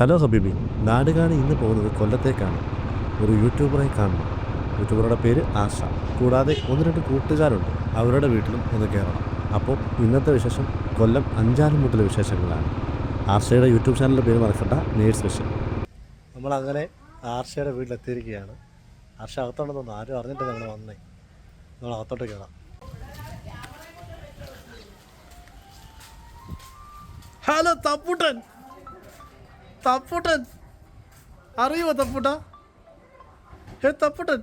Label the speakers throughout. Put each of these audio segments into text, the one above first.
Speaker 1: Hello ഹബീബി. നാടുകാണി ഇന്ന് പോകുന്നത് കൊല്ലത്തേക്കാണ്. ഒരു യൂട്യൂബറെ കാണുന്നു. യൂട്യൂബറുടെ പേര് ആശ. കൂടാതെ ഒന്ന് രണ്ട് കൂട്ടുകാരുണ്ട്. അവരുടെ വീട്ടിലും ഒന്ന് കയറണം. അപ്പോൾ ഇന്നത്തെ വിശേഷം കൊല്ലം അഞ്ചാലുമുട്ടിലെ വിശേഷങ്ങളാണ്. ആർഷയുടെ യൂട്യൂബ് ചാനലിന്റെ പേര് മറക്കണ്ട. നേഴ്സ് വിഷൻ നമ്മളങ്ങനെ ആർഷയുടെ വീട്ടിലെത്തിയിരിക്കുകയാണ്. ആർഷ അകത്തോണ്ടെന്ന് തോന്നുന്നു ആരും അറിഞ്ഞിട്ട് നമ്മൾ വന്നേ. നമ്മൾ അകത്തോട്ട് കയറാം. ഹലോ തപ്പുട്ടൻ തപ്പുട്ടൻ. അറിയുമോ തപ്പുട്ട? ഹേ തപ്പുട്ടൻ.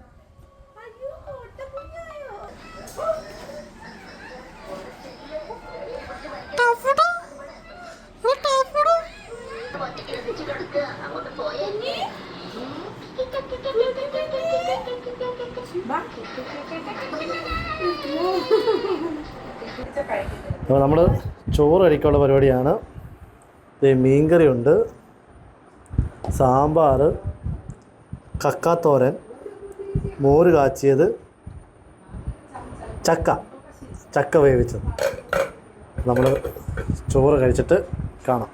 Speaker 1: നമ്മൾ ചോറ് കഴിക്കാനുള്ള പരിപാടിയാണ്. മീൻകറി മീൻകറിയുണ്ട്. സാമ്പാർ കക്കാത്തോരൻ മോര് കാച്ചിയത് ചക്ക. ചക്ക വേവിച്ചത്. നമ്മൾ ചോറ് കഴിച്ചിട്ട് കാണാം.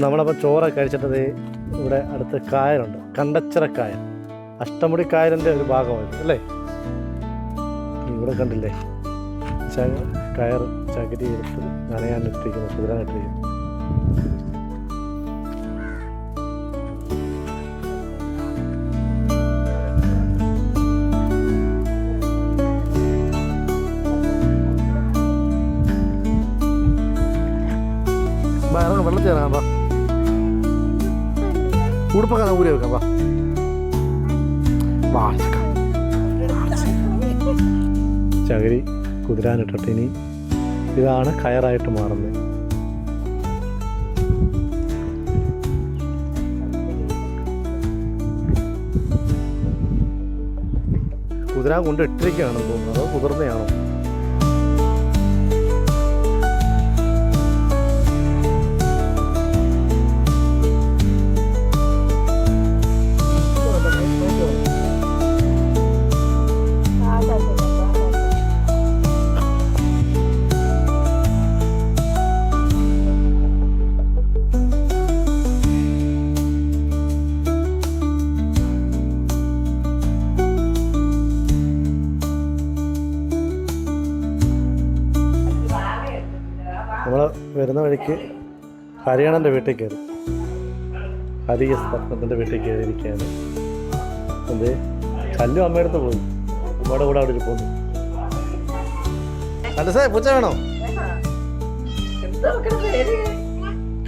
Speaker 1: നമ്മളപ്പോൾ ചോറൊക്കെ കഴിച്ചിട്ടത് ഇവിടെ അടുത്ത് കായലുണ്ട്. കണ്ടച്ചിറ കായൽ അഷ്ടമുടി കായലിന്റെ ഒരു ഭാഗമായിരുന്നു അല്ലേ? ഇവിടെ കണ്ടില്ലേ? കയർ ചകിരി എടുത്ത് നനയാനിട്ടിരിക്കുന്നു ഇറങ്ങാം വെള്ളത്തിൽ ഇറങ്ങാം ബാ ഉടുപ്പൊക്കെ ഊരി വെക്കാം വാ. വാ. ചകിരി. കുതിരാനിട്ടിട്ട് ഇനി ഇതാണ് കയറായിട്ട് മാറുന്നത്. കുതിരാൻ കൊണ്ട് ഇട്ടിരിക്കുകയാണെന്ന് തോന്നുന്നത് അതോ കുതിർന്നയാണോ? നമ്മൾ വരുന്ന വഴിക്ക് ഹരിയാണന്റെ വീട്ടിൽ കയറി ഹരി എസ് പത്മത്തിന്റെ വീട്ടിൽ കയറിയിരിക്കുകയാണ് എന്ത് കല്ലു അമ്മയടുത്ത് അടുത്ത് പോയി അമ്മയുടെ കൂടെ അവിടെ പോന്നു അല്ല സാർ പൂച്ച വേണോ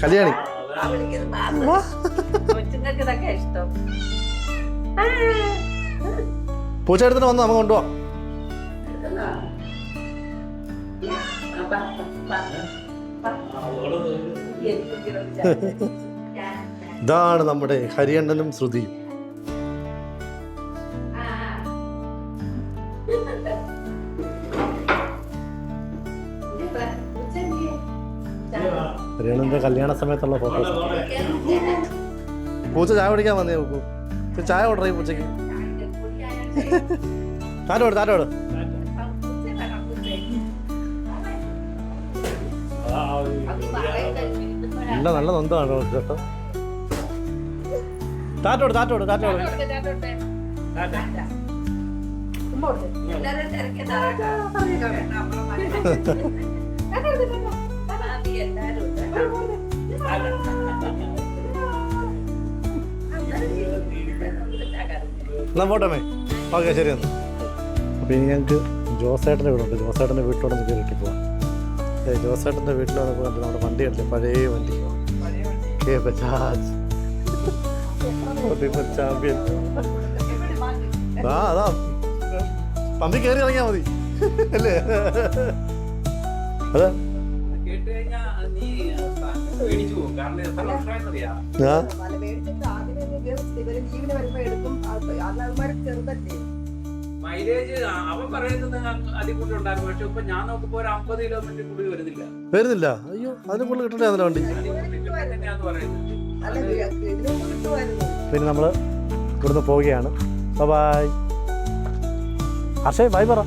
Speaker 1: കല്യാണി പൂച്ച എടുത്തിട്ട് വന്ന് നമ്മ കൊണ്ടുപോവാം ഇതാണ് നമ്മുടെ ഹരിയണ്ണനും ശ്രുതിയും. ഹരിയണ്ണന്റെ കല്യാണ സമയത്തുള്ള ഫോട്ടോസ് പൂച്ച ചായ കുടിക്കാൻ വന്നേ നോക്കൂ ചായ ഓർഡർ ചെയ്യും പൂച്ചയ്ക്ക്. താരോട് താറ്റോട് നല്ല നല്ല നന്ദമാണ് കേട്ടോ. താറ്റോട് താറ്റോട് താറ്റോട്. എന്നാ ഓക്കെ ശരി എന്നാ. അപ്പോൾ ഇനി ഞങ്ങൾക്ക് ജോസേട്ടന്റെ വീടുണ്ട് ജോസേട്ടന്റെ വീട്ടിലോടൊന്ന് കയറിയിട്ട് പോവാം. ജോസേട്ടന്റെ വീട്ടിൽ വന്നപ്പോൾ കണ്ടു നമ്മുടെ വണ്ടി കണ്ടില്ലേ പഴയ വണ്ടി. കെ ബജാജ് ചാമ്പ്യൻ ആ അതാ പന്തി കയറി ഇറങ്ങിയാ മതി അല്ലേ അതാ
Speaker 2: മൈലേജ് അവൻ പറയുന്നത് ഉണ്ടായിരുന്നു പക്ഷെ ഇപ്പൊ ഞാൻ നോക്കുമ്പോ ഒരു അമ്പത് കിലോമീറ്റർ കൂടി വരുന്നില്ല.
Speaker 1: വരുന്നില്ല. അയ്യോ അതിന് കൂടുതൽ കിട്ടണ്ടേ അതിന്റെ വണ്ടി? പിന്നെ നമ്മൾ ഇവിടുന്ന് പോവുകയാണ്. ബൈ അക്ഷയ് ബൈ പറ.